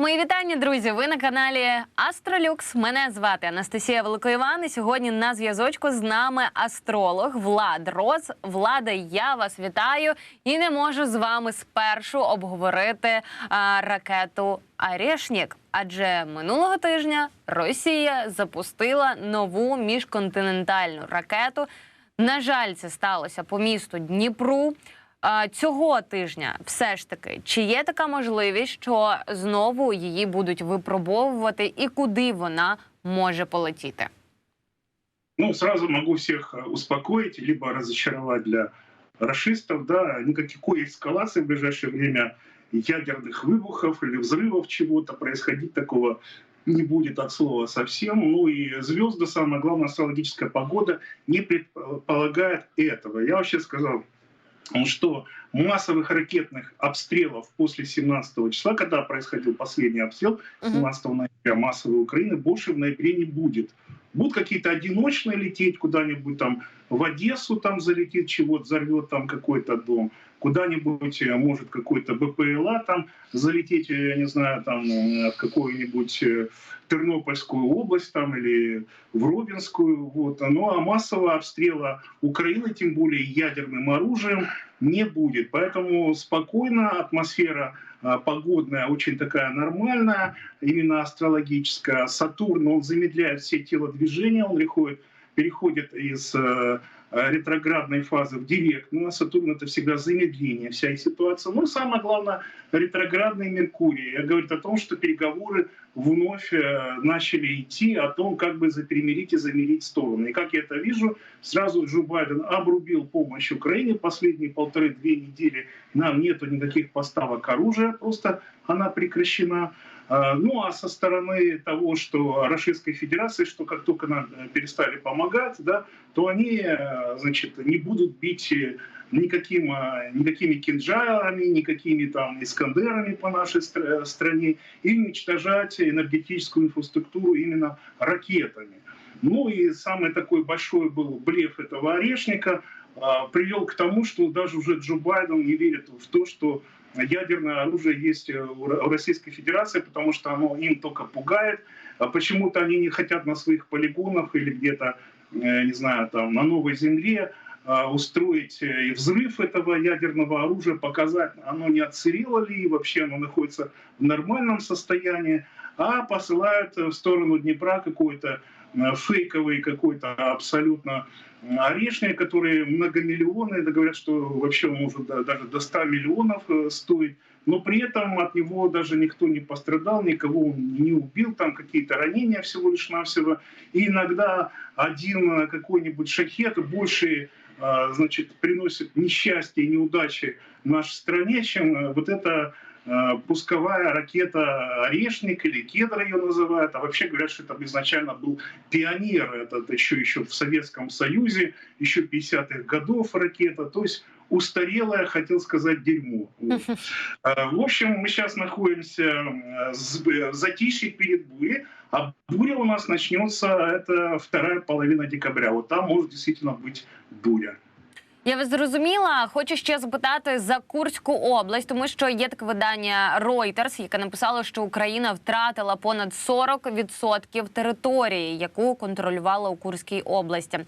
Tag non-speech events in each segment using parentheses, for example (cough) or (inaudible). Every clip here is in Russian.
Мої вітання, друзі. Ви на каналі Астролюкс. Мене звати Анастасія Великоїван. І сьогодні на зв'язочку з нами астролог Влад Роз. Влада, я вас вітаю і не можу з вами спершу обговорити а, ракету Арєшнік. Адже минулого тижня Росія запустила нову міжконтинентальну ракету. На жаль, це сталося по місту Дніпру. А, Цього тижня все ж таки, чи є така можливість, що знову її будуть випробовувати, і куди вона може полетіти? Ну, сразу могу всех э, успокоить, либо разочаровать для расистов, да, никакой эскалации в ближайшее время ядерных выбухов или взрывов чего-то происходить такого не будет от слова совсем. Ну и звезды, самое главное, астрологическая погода не предполагает этого. Я вообще сказал, ну что массовых ракетных обстрелов после 17 числа, когда происходил последний обстрел, 17 ноября массовой Украины, больше в ноябре не будет. Будут какие-то одиночные лететь куда-нибудь там в Одессу там залетит чего-то, взорвет там какой-то дом, куда-нибудь э, может какой-то БПЛА там залететь, э, я не знаю, там э, в какую-нибудь Тернопольскую область там или в Робинскую. Вот. Ну а массового обстрела Украины, тем более ядерным оружием, не будет. Поэтому спокойно атмосфера погодная очень такая нормальная, именно астрологическая. Сатурн, он замедляет все телодвижения, он переходит, переходит из ретроградной фазы в директную. Сатурн это всегда замедление вся ситуация. Ну и самое главное, ретроградный Меркурий. Я говорю о том, что переговоры вновь начали идти о том, как бы запримирить и замирить стороны. И как я это вижу, сразу Джо Байден обрубил помощь Украине последние полторы-две недели. Нам нету никаких поставок оружия, просто она прекращена. Ну а со стороны того, что Российской Федерации, что как только нам перестали помогать, да, то они значит, не будут бить никаким, никакими кинжалами, никакими там искандерами по нашей стране и уничтожать энергетическую инфраструктуру именно ракетами. Ну и самый такой большой был блеф этого орешника привел к тому, что даже уже Джо Байден не верит в то, что ядерное оружие есть у Российской Федерации, потому что оно им только пугает. Почему-то они не хотят на своих полигонах или где-то, не знаю, там на новой земле устроить взрыв этого ядерного оружия, показать, оно не отсырело ли, вообще оно находится в нормальном состоянии, а посылают в сторону Днепра какой-то фейковый какой-то абсолютно орешник, которые многомиллионные, да говорят, что вообще может даже до 100 миллионов стоить, но при этом от него даже никто не пострадал, никого он не убил, там какие-то ранения всего лишь навсего. И иногда один какой-нибудь шахет больше значит, приносит несчастье и неудачи нашей стране, чем вот это пусковая ракета «Орешник» или «Кедр» ее называют. А вообще говорят, что это изначально был пионер. Это еще, еще в Советском Союзе, еще 50-х годов ракета. То есть устарелое, хотел сказать, дерьмо. Вот. (laughs) В общем, мы сейчас находимся в затишье перед бурей, а буря у нас начнется, это вторая половина декабря. Вот там может действительно быть буря. Я вас зрозуміла. Хочу ще запитати за Курську область, тому що є таке видання Reuters, яке написало, що Україна втратила понад 40% території, яку контролювала у Курській області.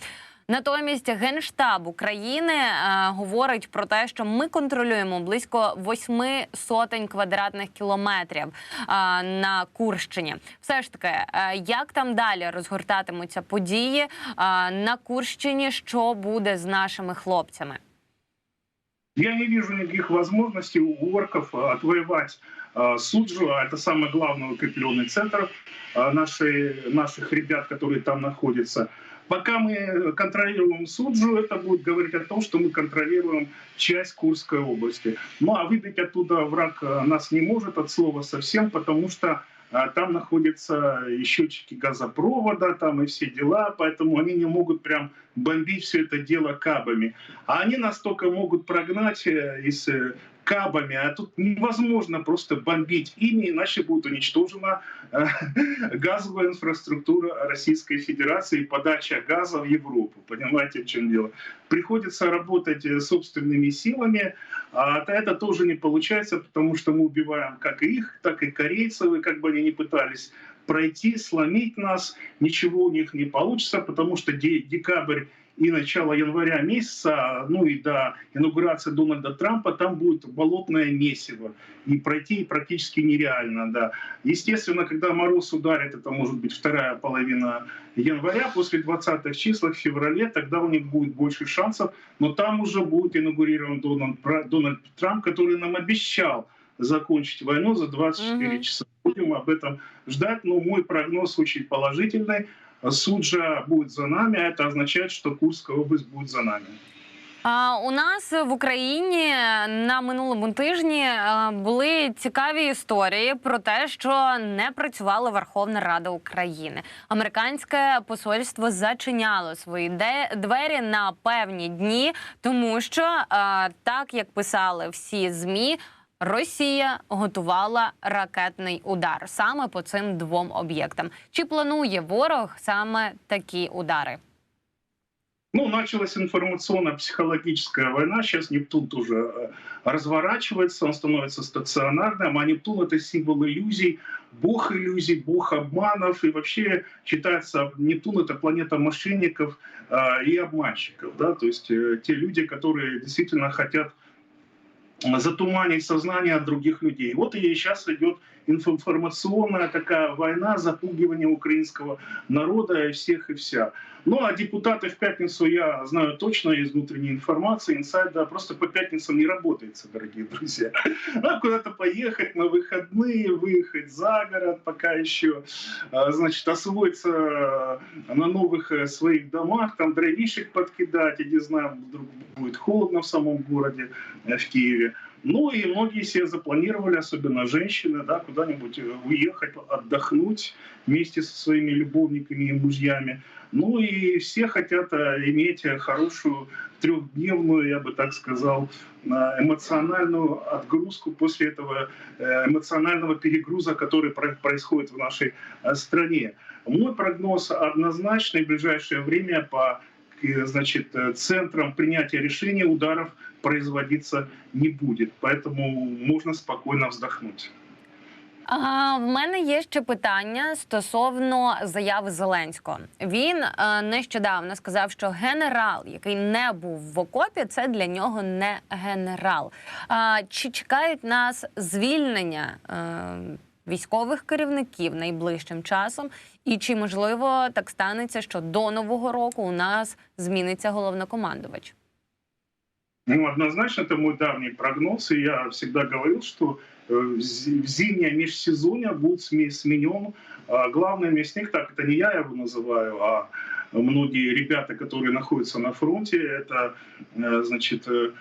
Натомість генштаб України е, говорить про те, що ми контролюємо близько восьми сотень квадратних кілометрів е, на Курщині. Все ж таки, е, як там далі розгортатимуться події е, на Курщині, що буде з нашими хлопцями? Я не вижу никаких возможностей у орков отвоевать э, Суджу, а это самый главный укрепленный центр э, нашей, наших ребят, которые там находятся. Пока мы контролируем Суджу, это будет говорить о том, что мы контролируем часть Курской области. Ну а выбить оттуда враг нас не может от слова совсем, потому что там находятся и счетчики газопровода, там и все дела, поэтому они не могут прям бомбить все это дело кабами. А они настолько могут прогнать из кабами, а тут невозможно просто бомбить ими, иначе будет уничтожена э, (laughs) газовая инфраструктура Российской Федерации и подача газа в Европу. Понимаете, в чем дело? Приходится работать э, собственными силами, а это тоже не получается, потому что мы убиваем как их, так и корейцев, и как бы они ни пытались пройти, сломить нас, ничего у них не получится, потому что декабрь и начало января месяца, ну и до инаугурации Дональда Трампа, там будет болотное месиво. И пройти практически нереально, да. Естественно, когда мороз ударит, это может быть вторая половина января, после 20-х числа в феврале, тогда у них будет больше шансов, но там уже будет инаугурирован Дональд, Дональд Трамп, который нам обещал закончить войну за 24 mm-hmm. часа. Будем об этом ждать, но мой прогноз очень положительный. Суджа будет за нами, а это означает, что Курская область будет за нами. У нас в Україні на минулому тижні були цікаві історії про те, що не працювала Верховна Рада України. Американське посольство зачиняло свої двері на певні дні, тому що так як писали всі змі. Росія готувала ракетний удар саме по цим двом об'єктам. Чи планує ворог саме такі удари? Ну, началась информационно-психологическая война. Сейчас Нептун тоже э, разворачивается, он становится стационарным. А Нептун — это символ иллюзий, бог иллюзий, бог обманов. И вообще считается, Нептун — это планета мошенников э, и обманщиков. Да? То есть э, те люди, которые действительно хотят затуманить сознание других людей. Вот и сейчас идет информационная такая война, запугивание украинского народа и всех и вся. Ну а депутаты в пятницу, я знаю точно из внутренней информации, инсайда, просто по пятницам не работается, дорогие друзья. (laughs) Надо куда-то поехать на выходные, выехать за город пока еще, а, значит, освоиться на новых э, своих домах, там дровишек подкидать, я не знаю, вдруг будет холодно в самом городе, э, в Киеве. Ну и многие себе запланировали, особенно женщины, да, куда-нибудь э, уехать, отдохнуть вместе со своими любовниками и мужьями. Ну и все хотят э, иметь хорошую трехдневную, я бы так сказал, э, эмоциональную отгрузку после этого эмоционального перегруза, который происходит в нашей стране. Мой прогноз однозначный в ближайшее время по значит, центрам принятия решений ударов производиться не будет. Поэтому можна спокійно вздохнути. А, В мене є ще питання стосовно заяви Зеленського. Він е, нещодавно сказав, що генерал, який не був в окопі, це для нього не генерал. А, Чи чекають нас звільнення е, військових керівників найближчим часом? І чи можливо так станеться, що до нового року у нас зміниться головнокомандувач? Ну, однозначно, это мой давний прогноз, и я всегда говорил, что э, в зимнее межсезонье будет сменен а, главный мясник, так это не я его называю, а многие ребята, которые находятся на фронте, это, э, значит, э,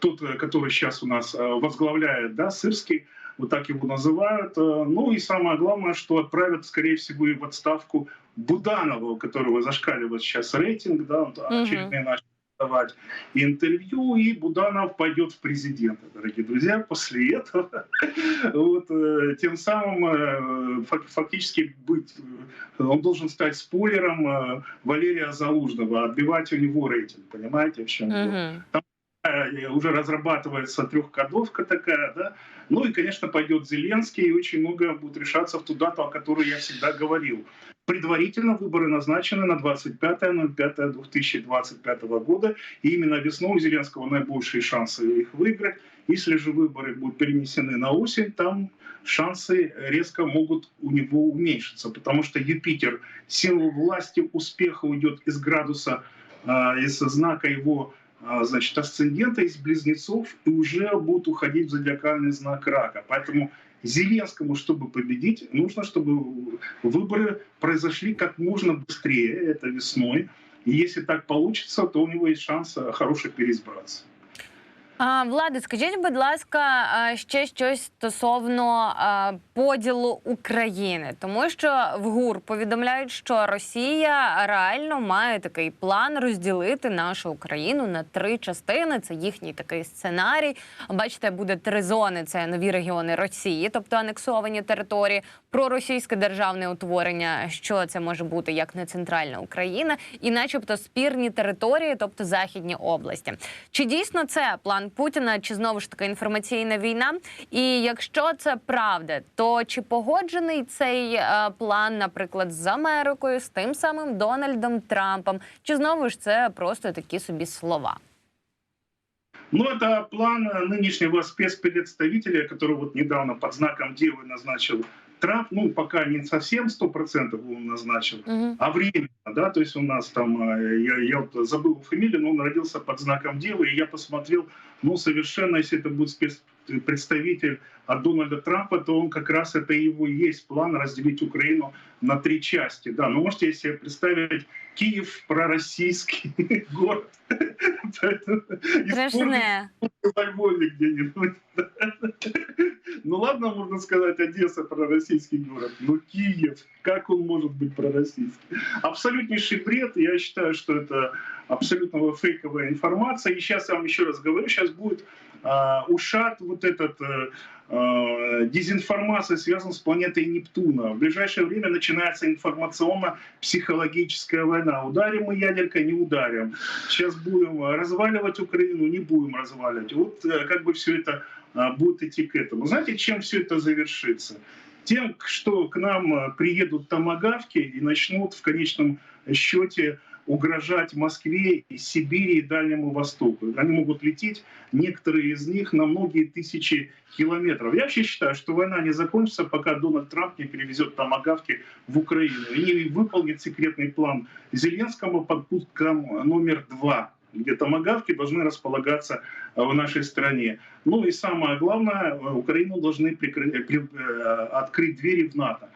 тот, который сейчас у нас возглавляет, да, Сырский, вот так его называют. Ну и самое главное, что отправят, скорее всего, и в отставку Буданова, у которого зашкаливает сейчас рейтинг, да, очередные наши давать интервью, и Буданов пойдет в президенты, дорогие друзья, после этого. (laughs) Вот, э, тем самым э, фактически быть, э, он должен стать спойлером Валерия Залужного, отбивать у него рейтинг, понимаете, в чем дело. Там уже разрабатывается трехкодовка такая, да, ну и, конечно, пойдет Зеленский, и очень много будет решаться в ту дату, о которой я всегда говорил. Предварительно выборы назначены на 25.05.2025 года. И именно весной у Зеленского наибольшие шансы их выиграть. Если же выборы будут перенесены на осень, там шансы резко могут у него уменьшиться, потому что Юпитер, символ власти, успеха уйдет из градуса, а, из знака его значит, асцендента, из близнецов, и уже будут уходить в зодиакальный знак рака. Поэтому Зеленскому, чтобы победить, нужно, чтобы выборы произошли как можно быстрее, это весной. И если так получится, то у него есть шанс хороший переизбраться. Влади, скажіть, будь ласка, ще щось стосовно поділу України, тому що в ГУР повідомляють, що Росія реально має такий план розділити нашу Україну на три частини. Це їхній такий сценарій. Бачите, буде три зони: це нові регіони Росії, тобто анексовані території, проросійське державне утворення. Що це може бути як не центральна Україна, і, начебто, спірні території, тобто західні області. Чи дійсно це план Путіна, чи знову ж таки інформаційна війна? І якщо це правда, то чи погоджений цей е, план, наприклад, з Америкою, з тим самим Дональдом Трампом, чи знову ж це просто такі собі слова? Ну, это план э, нынешнего спецпредставителя, который вот недавно под знаком Девы назначил Трамп. Ну, пока не совсем 100% он назначил, Угу. а временно, да, то есть у нас там, э, я, я забыл фамилию, но он родился под знаком Девы, и я посмотрел, ну, совершенно, если это будет спецпредставитель от Дональда Трампа, то он как раз это его есть план разделить Украину на три части, да, ну, можете себе представить Киев пророссийский (laughs) город. Страшне. во Львове где-нибудь. Ну ладно, можно сказать, Одесса пророссийский город, но Киев, как он может быть пророссийский? Абсолютнейший бред. Я считаю, что это абсолютно фейковая информация. И сейчас я вам еще раз говорю, сейчас будет а, ушат вот этот э, э, дезинформация связана с планетой Нептуна. В ближайшее время начинается информационно-психологическая война. Ударим мы ядеркой, не ударим. Сейчас будем разваливать Украину, не будем разваливать. Вот э, как бы все это а, будет идти к этому. Знаете, чем все это завершится? Тем, что к нам э, приедут томогавки и начнут в конечном счете угрожать Москве, Сибири и Дальнему Востоку. Они могут лететь, некоторые из них, на многие тысячи километров. Я вообще считаю, что война не закончится, пока Дональд Трамп не перевезет томогавки в Украину и не выполнит секретный план Зеленского под пунктом номер два где томогавки должны располагаться э, в нашей стране. Ну и самое главное, э, Украину должны прикры- при- э, открыть двери в НАТО.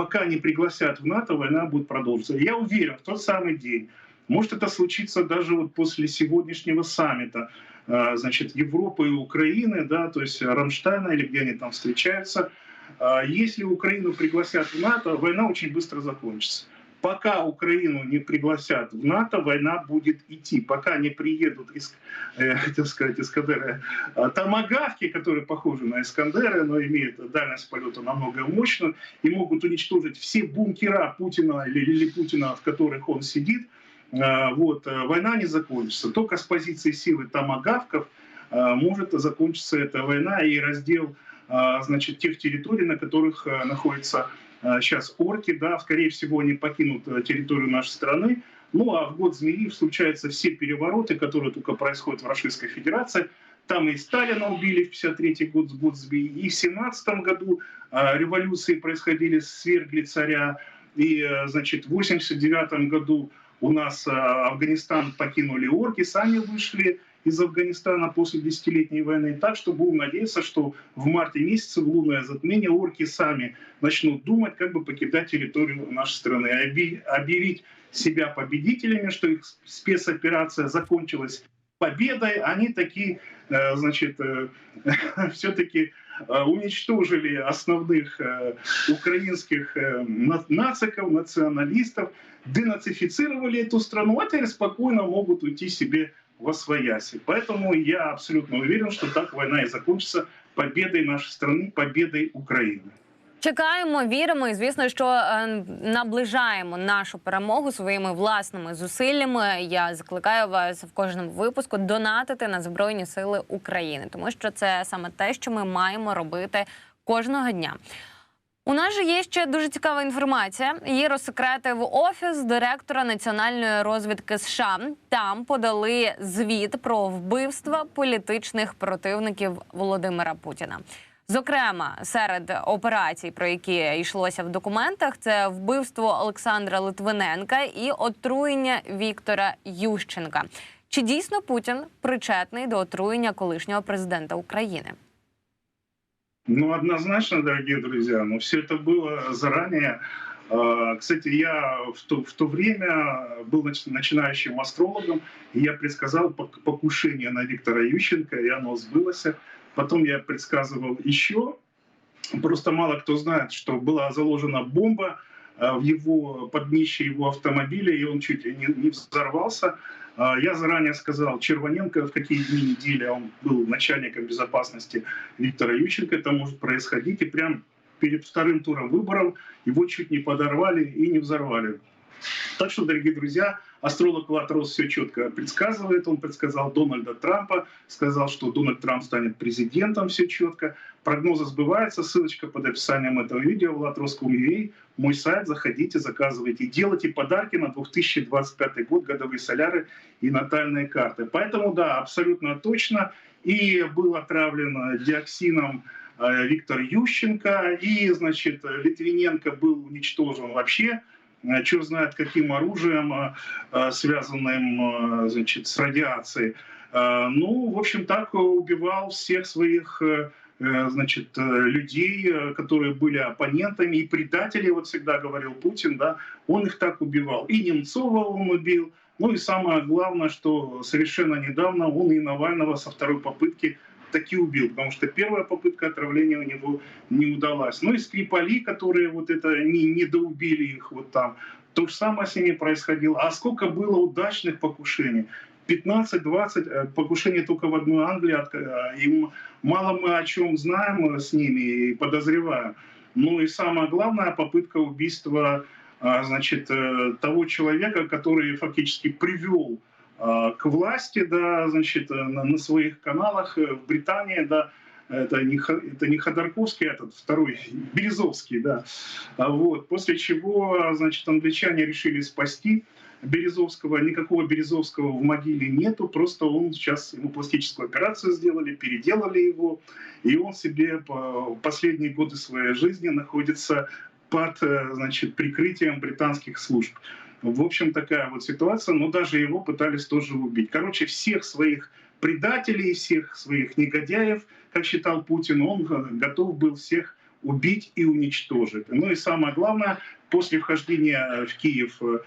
Пока не пригласят в НАТО, война будет продолжиться. Я уверен, в тот самый день, может это случится даже вот после сегодняшнего саммита, э, значит, Европы и Украины, да, то есть Рамштайна или где они там встречаются. А Если Украину пригласят в НАТО, война очень быстро закончится. Пока Украину не пригласят в НАТО, война будет идти. Пока не приедут, из, э, (laughs) хотел сказать, Искандеры, а, томагавки, которые похожи на Искандеры, но имеют дальность полета намного мощную, и могут уничтожить все бункера Путина или, или Путина, в которых он сидит, а, вот, э, война не закончится. Только с позиции силы томагавков а, может закончиться эта война и раздел значит, тех территорий, на которых находятся сейчас орки, да, скорее всего, они покинут э, территорию нашей страны. Ну, а в год змеи случаются все перевороты, которые только происходят в Российской Федерации. Там и Сталина убили в 53 год, год змеи, и в 17 году а, революции происходили, свергли царя, и, э, значит, в 89 году у нас а, Афганистан покинули орки, сами вышли из Афганистана после десятилетней войны. Так что будем надеяться, что в марте месяце в лунное затмение орки сами начнут думать, как бы покидать территорию нашей страны. Объявить себя победителями, что их спецоперация закончилась победой, они такие, э, значит, (laughs) все-таки уничтожили основных э, украинских э, на- нациков, националистов, денацифицировали эту страну, а теперь спокойно могут уйти себе во свояси. Поэтому я абсолютно уверен, что так война и закончится победой нашей страны, победой Украины. Чекаємо, віримо, і звісно, що е, наближаємо нашу перемогу своїми власними зусиллями. Я закликаю вас в кожному випуску донатити на збройні сили України, тому що це саме те, що ми маємо робити кожного дня. У нас же є ще дуже цікава інформація. Її розсекретив офіс директора національної розвідки США. Там подали звіт про вбивства політичних противників Володимира Путіна. Зокрема, серед операцій, про які йшлося в документах, це вбивство Олександра Литвиненка і отруєння Віктора Ющенка. Чи дійсно Путін причетний до отруєння колишнього президента України? Ну, однозначно, дорогие друзья, но все это было заранее А, Кстати, я в то, в то время был нач- начинающим астрологом, и я предсказал пок- покушение на Виктора Ющенко, и оно сбылось. Потом я предсказывал еще. Просто мало кто знает, что была заложена бомба в его под днище его автомобиля, и он чуть не, не взорвался. А, Я заранее сказал Червоненко, в какие дни недели он был начальником безопасности Виктора Ющенко, это может происходить. И прям перед вторым туром выборов его чуть не подорвали и не взорвали. Так что, дорогие друзья, астролог Латрос все четко предсказывает. Он предсказал Дональда Трампа, сказал, что Дональд Трамп станет президентом, все четко. Прогнозы сбываются. Ссылочка под описанием этого видео в latros.com.ua. Мой сайт, заходите, заказывайте. Делайте подарки на 2025 год, годовые соляры и натальные карты. Поэтому, да, абсолютно точно. И был отравлен диоксином э, Виктор Ющенко, и, значит, Литвиненко был уничтожен вообще э, черт знает каким оружием, э, связанным значит, с радиацией. Ну, в общем, так убивал всех своих значит, э, людей, э, которые были оппонентами и предатели, вот всегда говорил Путин, да, он их так убивал. И Немцова он убил, ну и самое главное, что совершенно недавно он и Навального со второй попытки таки убил, потому что первая попытка отравления у него не удалась. Ну и Скрипали, которые вот это не, не доубили их вот там, то же самое с ними происходило. А сколько было удачных покушений? 15-20 э, покушений только в одной Англии. э, И мало мы о чем знаем э, с ними и подозреваем. Ну и самое главное, попытка убийства а, значит, того человека, который фактически привел а, к власти, да, значит, на, на своих каналах в Британии, да, это не, это не Ходорковский, а этот второй, (laughs) Березовский, да. А Вот. После чего, значит, англичане решили спасти Березовского. Никакого Березовского в могиле нету, просто он сейчас, ему пластическую операцию сделали, переделали его, и он себе по последние годы своей жизни находится под, э, значит, прикрытием британских служб. В общем, такая вот ситуация, но даже его пытались тоже убить. Короче, всех своих предателей, всех своих негодяев, как считал Путин, он э, готов был всех убить и уничтожить. Ну и самое главное, после вхождения в Киев, э,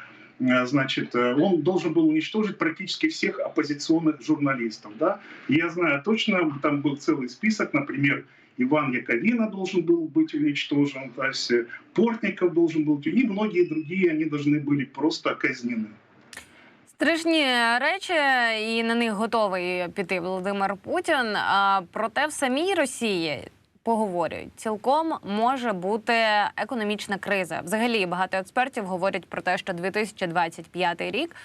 значит, э, он должен был уничтожить практически всех оппозиционных журналистов. Да? И я знаю точно, там был целый список, например, Иван Яковина должен был быть уничтожен, то есть э, Портников должен был, и многие другие, они должны были просто казнены. Страшні речі, і на них готовий піти Володимир Путін. А проте в самій Росії поговорюють, цілком може бути економічна криза. Взагалі багато експертів говорять про те, що 2025 рік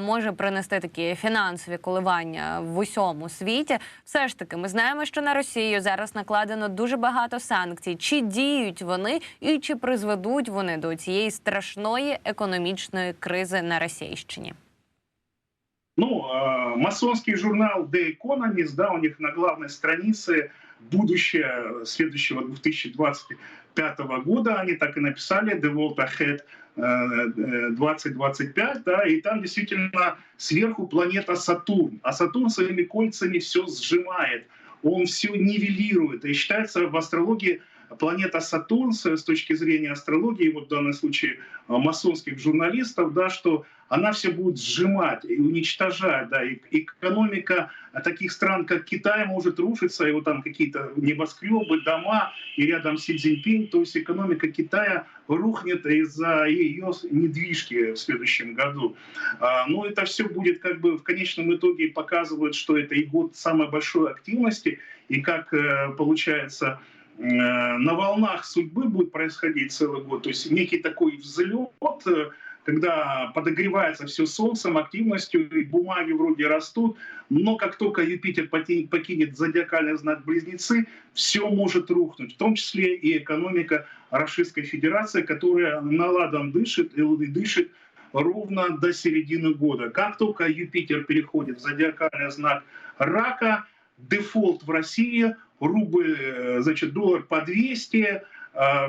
може принести такі фінансові коливання в усьому світі. Все ж таки, ми знаємо, що на Росію зараз накладено дуже багато санкцій. Чи діють вони і чи призведуть вони до цієї страшної економічної кризи на Російщині? Ну, масонский журнал The Economist, да, у них на главной странице будущее следующего 2025 года, они так и написали, The World Ahead э, э, 2025, да, и там действительно сверху планета Сатурн, а Сатурн своими кольцами все сжимает, он все нивелирует, и считается в астрологии планета Сатурн с с точки зрения астрологии, вот в данном случае э, масонских журналистов, да, что она все будет сжимать и уничтожать, да, и экономика таких стран, как Китай, может рушиться, и вот там какие-то небоскребы, дома, и рядом Си Цзиньпинь, то есть экономика Китая рухнет из-за ее недвижки в следующем году. А, Но это все будет как бы в конечном итоге показывает, что это и год самой большой активности, и как э, получается э, на волнах судьбы будет происходить целый год, то есть некий такой взлет, э, когда подогревается все солнцем, активностью, и бумаги вроде растут, но как только Юпитер покинет зодиакальный знак Близнецы, все может рухнуть, в том числе и экономика Российской Федерации, которая наладом дышит и дышит ровно до середины года. Как только Юпитер переходит в зодиакальный знак Рака, дефолт в России, рубль, э, значит, доллар по 200,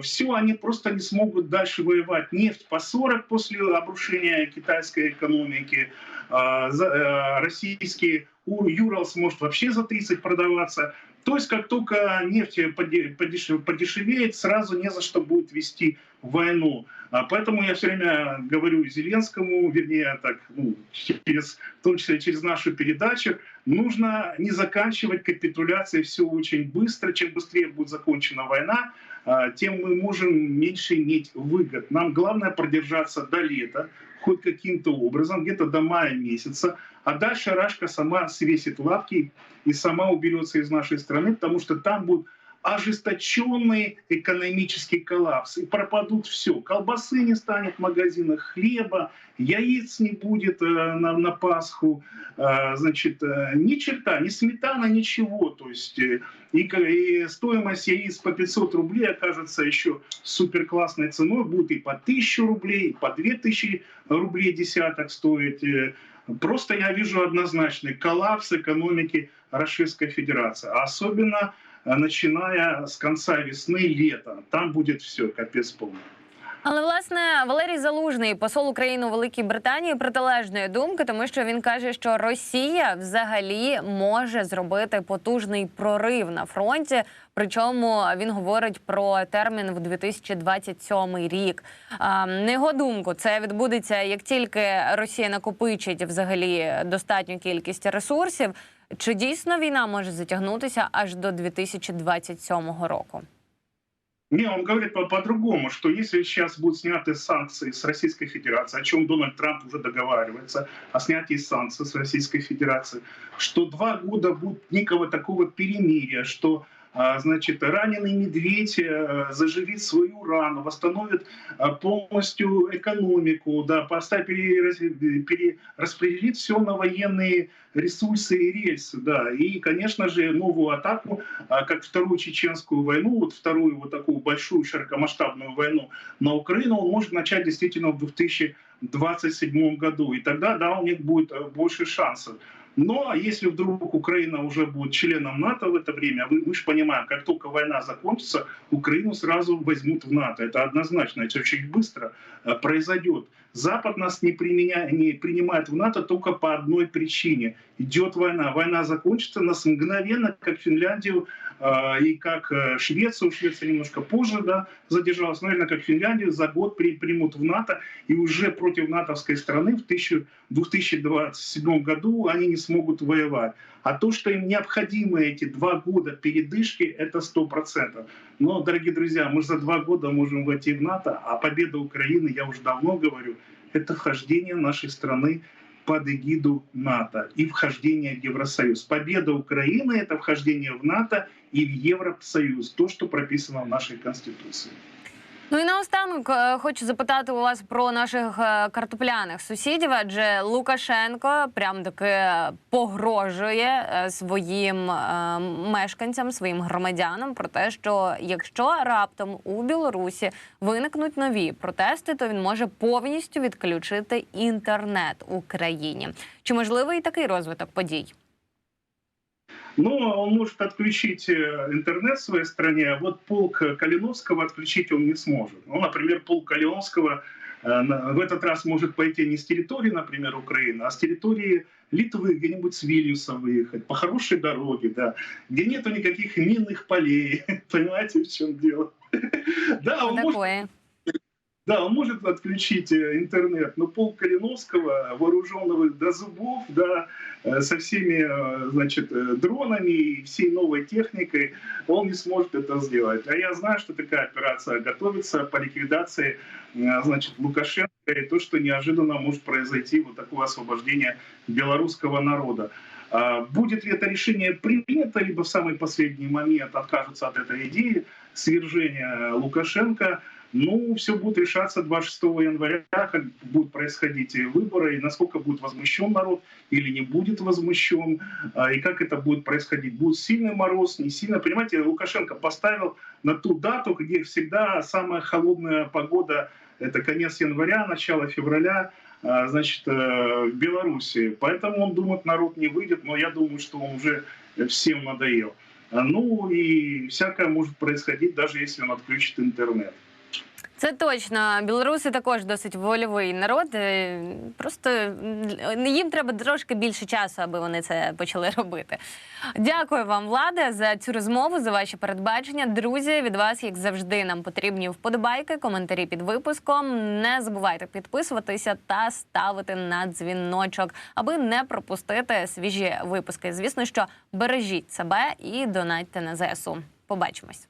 все, они просто не смогут дальше воевать. Нефть по 40 после обрушения китайской экономики, э, российский У- Юралс может вообще за 30 продаваться. То есть как только нефть поде- подеш- подешевеет, сразу не за что будет вести войну. А Поэтому я все время говорю Зеленскому, вернее, так, ну, через, в том числе через нашу передачу, нужно не заканчивать капитуляции все очень быстро. Чем быстрее будет закончена война, а, тем мы можем меньше иметь выгод. Нам главное продержаться до лета, хоть каким-то образом, где-то до мая месяца, а дальше Рашка сама свесит лапки и сама уберется из нашей страны, потому что там будет ожесточенный экономический коллапс. И пропадут все. Колбасы не станет в магазинах, хлеба, яиц не будет э, на, на Пасху, э, значит, э, ни черта, ни сметана, ничего. То есть и, и стоимость яиц по 500 рублей окажется еще супер классной ценой, будет и по 1000 рублей, и по 2000 рублей десяток стоить. Просто я вижу однозначный коллапс экономики Российской Федерации. А Особенно начиная с конца весны, лета. Там будет все, капец полный. Але власне Валерій Залужний, посол України у Великій Британії, протилежної думки, тому що він каже, що Росія взагалі може зробити потужний прорив на фронті. Причому він говорить про термін в 2027 рік. На його думку, це відбудеться як тільки Росія накопичить взагалі достатню кількість ресурсів. Чи дійсно війна може затягнутися аж до 2027 року? Не, он говорит по- по-другому, что если сейчас будут сняты санкции с Российской Федерации, о чем Дональд Трамп уже договаривается, о снятии санкций с Российской Федерации, что два года будет некого такого перемирия, что значит, раненый медведь э, заживит свою рану, восстановит а, полностью экономику, да, поставит, перерас- перераспределит все на военные ресурсы и рельсы, да, и, конечно же, новую атаку, а, как вторую чеченскую войну, вот вторую вот такую большую широкомасштабную войну на Украину, он может начать действительно в 2027 году, и тогда, да, у них будет э, больше шансов. Но а если вдруг Украина уже будет членом НАТО в это время, вы- мы же понимаем, как только война закончится, Украину сразу возьмут в НАТО. Это однозначно, это очень быстро э, произойдет. Запад нас не, применя... не принимает в НАТО только по одной причине. Идет война. Война закончится, нас мгновенно, как Финляндию э, и как э, Швецию, Швеция немножко позже да, задержалась, наверное, как Финляндию, за год при- примут в НАТО, и уже против натовской страны в 1000 2027 году они не смогут воевать. А то, что им необходимы эти два года передышки, это 100%. Но, дорогие друзья, мы за два года можем войти в НАТО, а победа Украины, я уже давно говорю, это вхождение нашей страны под эгиду НАТО и вхождение в Евросоюз. Победа Украины — это вхождение в НАТО и в Евросоюз, то, что прописано в нашей Конституции. Ну і наостанок е, хочу запитати у вас про наших е, картопляних сусідів, адже Лукашенко прям таки погрожує е, своїм мешканцям, своїм громадянам про те, що якщо раптом у Білорусі виникнуть нові протести, то він може повністю відключити інтернет у країні. Чи можливий такий розвиток подій? Но он может отключить э, интернет в своей стране, а вот полк Калиновского отключить он не сможет. Ну, например, полк Калиновского э, в этот раз может пойти не с территории, например, Украины, а с территории Литвы, где-нибудь с Вильнюса выехать, по хорошей дороге, да, где нету никаких минных полей. (laughs) Понимаете, в чем дело? (laughs) Да, он может. Да, он может отключить э, интернет, но полк Калиновского, вооруженного до зубов, да, э, со всеми, э, значит, дронами и всей новой техникой, он не сможет это сделать. А я знаю, что такая операция готовится по ликвидации, значит, Лукашенко, и то, что неожиданно может произойти вот такое освобождение белорусского народа. А Будет ли это решение принято, либо в самый последний момент откажутся от этой идеи свержения Лукашенко, ну, все будет решаться 26 января, как будут происходить выборы, и насколько будет возмущен народ или не будет возмущен, а, и как это будет происходить. Будет сильный мороз, не сильно. Понимаете, Лукашенко поставил на ту дату, где всегда самая холодная погода, это конец января, начало февраля, а, значит, э, в Беларуси. Поэтому он думает, народ не выйдет, но я думаю, что он уже всем надоел. А, Ну и всякое может происходить, даже если он отключит интернет. Це точно. Білоруси також досить вольовий народ. Е, Просто їм треба трошки більше часу, аби вони це почали робити. Дякую вам, Влада, за цю розмову, за ваші передбачення. Друзі, від вас, як завжди, нам потрібні вподобайки, коментарі під випуском. Не забувайте підписуватися та ставити на дзвіночок, аби не пропустити свіжі випуски. Звісно, що бережіть себе і донатьте на ЗСУ. Побачимось.